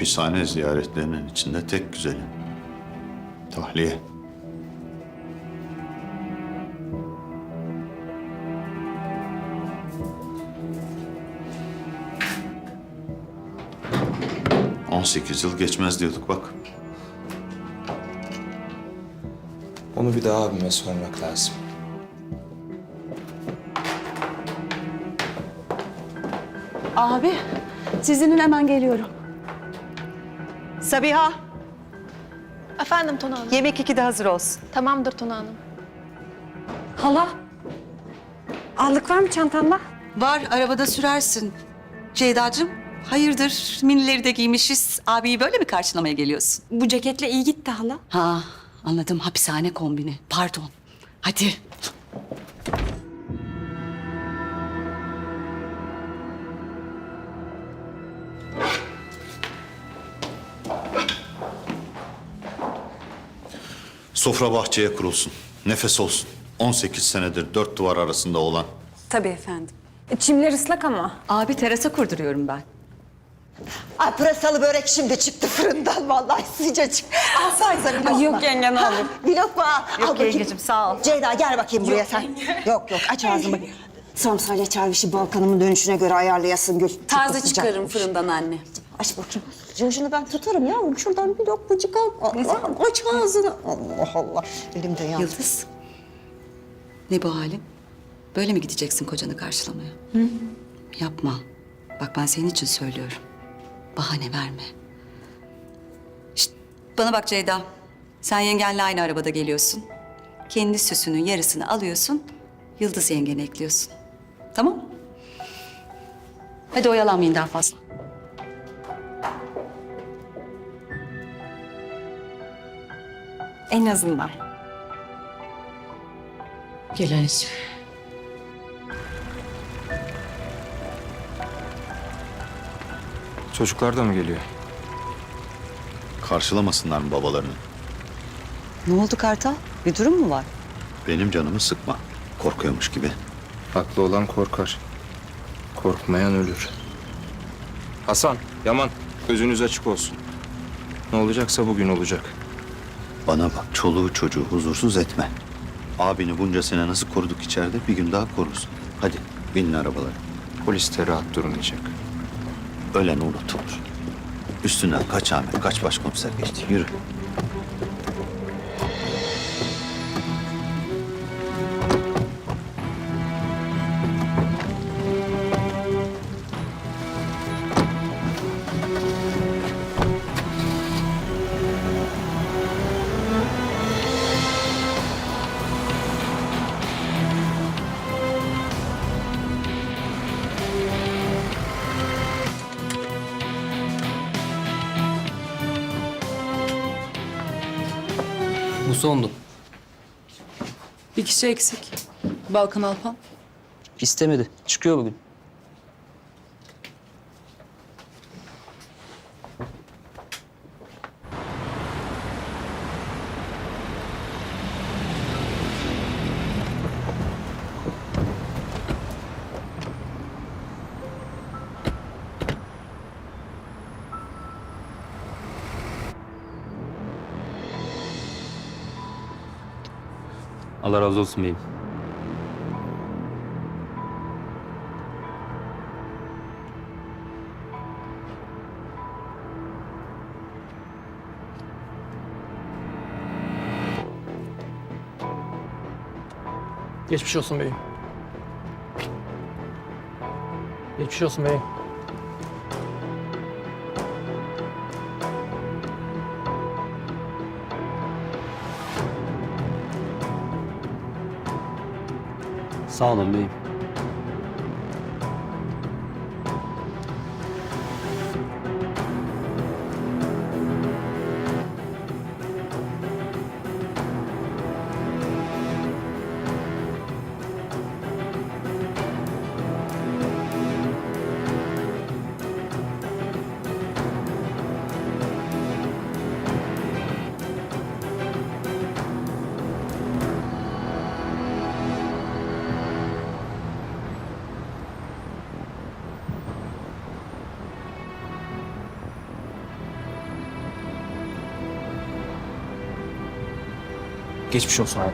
Hapishane ziyaretlerinin içinde tek güzeli. Tahliye. On sekiz yıl geçmez diyorduk bak. Onu bir daha abime sormak lazım. Abi, sizinin hemen geliyorum. Sabiha, Efendim Tuna Hanım. yemek ikide hazır olsun. Tamamdır Tuna Hanım. Hala. Allık var mı çantanda? Var, arabada sürersin. Ceyda'cığım, hayırdır? Minileri de giymişiz. Abiyi böyle mi karşılamaya geliyorsun? Bu ceketle iyi gitti hala. Ha, anladım. Hapishane kombini. Pardon. Hadi. Sofra bahçeye kurulsun. Nefes olsun. 18 senedir dört duvar arasında olan. Tabii efendim. E, Çimler ıslak ama. Abi terasa kurduruyorum ben. Ay pırasalı börek şimdi çıktı fırından vallahi sıcacık. Alsanıza bir lokma. Yok yenge, ne olur. Bir lokma al. Yok bakayım. yengecim, sağ ol. Ceyda gel bakayım buraya sen. Yok yok aç ağzını. Samsayla çarvişi Balkan'ımın dönüşüne göre ayarlayasın Gül. Taze sıcak. çıkarırım fırından anne. Aç bakayım. Şunu ben tutarım yavrum. Şuradan bir lokmacık al. Allah, aç ağzını. Allah Allah. Elimde yandı. Yıldız. Ne bu halin? Böyle mi gideceksin kocanı karşılamaya? Yapma. Bak ben senin için söylüyorum. Bahane verme. Şişt, bana bak Ceyda. Sen yengenle aynı arabada geliyorsun. Kendi süsünün yarısını alıyorsun. Yıldız yengene ekliyorsun. Tamam? Hadi oyalanmayın daha fazla. En azından. Gel anneciğim. Çocuklar da mı geliyor? Karşılamasınlar mı babalarını? Ne oldu Kartal? Bir durum mu var? Benim canımı sıkma. Korkuyormuş gibi. Haklı olan korkar. Korkmayan ölür. Hasan, Yaman gözünüz açık olsun. Ne olacaksa bugün olacak. Bana bak çoluğu çocuğu huzursuz etme. Abini bunca sene nasıl koruduk içeride bir gün daha korursun. Hadi binin arabalara. Polis de rahat durmayacak. Ölen unutulur. Üstünden kaç Ahmet kaç başkomiser geçti. Yürü. Bu sondu. Bir kişi eksik. Balkan Alpan. İstemedi. Çıkıyor bugün. Allah razı olsun beyim. Geçmiş olsun beyim. Geçmiş olsun beyim. Sağ olun beyim. Geçmiş olsun abi.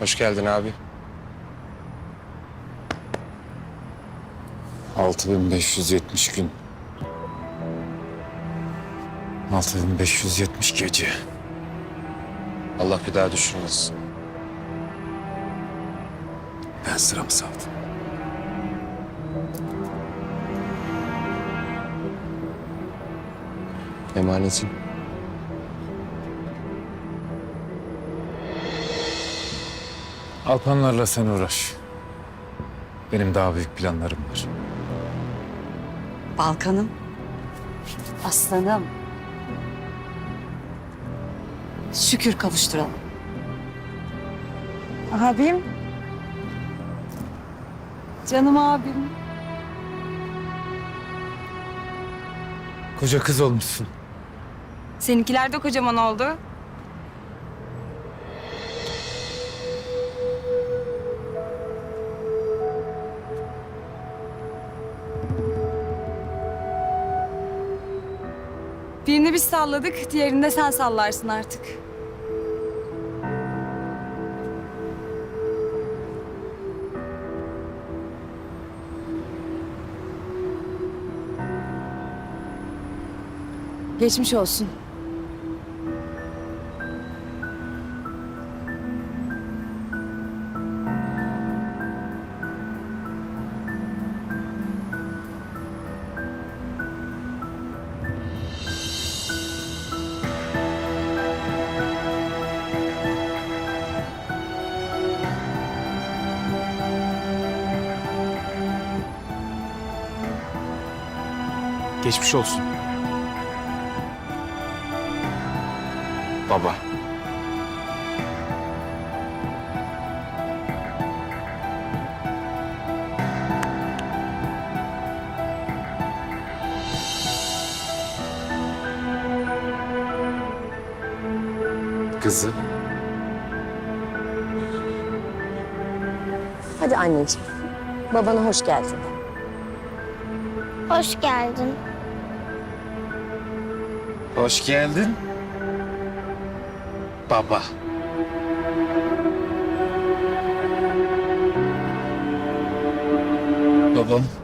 Hoş geldin abi. 6570 gün. 6570 gece. Allah bir daha düşürmesin. Ben sıramı savdım. Emanetin. Alpanlarla sen uğraş. Benim daha büyük planlarım var. Balkanım. Aslanım. Şükür kavuşturalım. Abim. Canım abim. Koca kız olmuşsun. Seninkiler de kocaman oldu. Birini biz salladık, diğerini de sen sallarsın artık. Geçmiş olsun. Geçmiş olsun. Baba. Kızı. Hadi anneciğim. Babana hoş geldin. Hoş geldin. Hoş geldin. Baba. Babam.